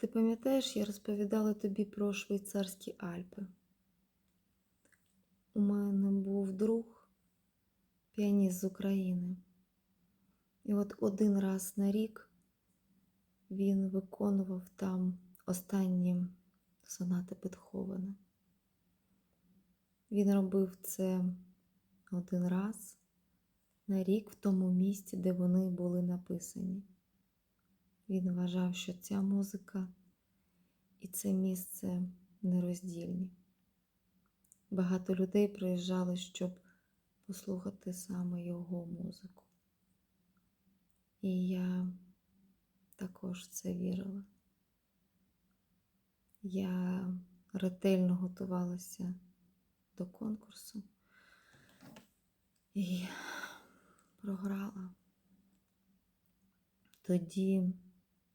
Ти пам'ятаєш, я розповідала тобі про швейцарські Альпи. У мене був друг, піаніст з України. І от один раз на рік він виконував там останні сонати Бетховена. Він робив це один раз на рік в тому місці, де вони були написані. Він вважав, що ця музика і це місце нероздільні. Багато людей приїжджали, щоб послухати саме його музику. І я також в це вірила. Я ретельно готувалася до конкурсу і програла. Тоді,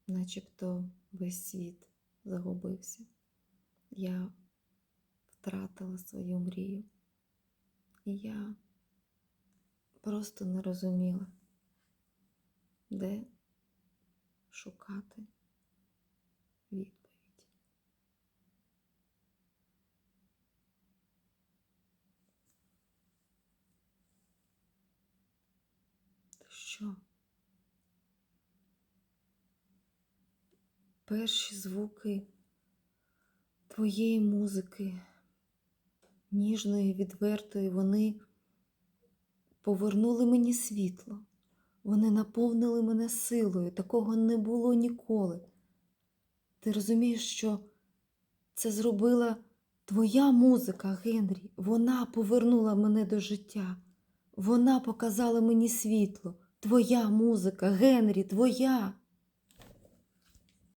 начебто, весь світ загубився. Я втратила свою мрію. І я просто не розуміла, де шукати відповідь. Що? Перші звуки твоєї музики, ніжної, відвертої, вони повернули мені світло. Вони наповнили мене силою. Такого не було ніколи. Ти розумієш, що це зробила твоя музика, Генрі. Вона повернула мене до життя. Вона показала мені світло. Твоя музика, Генрі, твоя.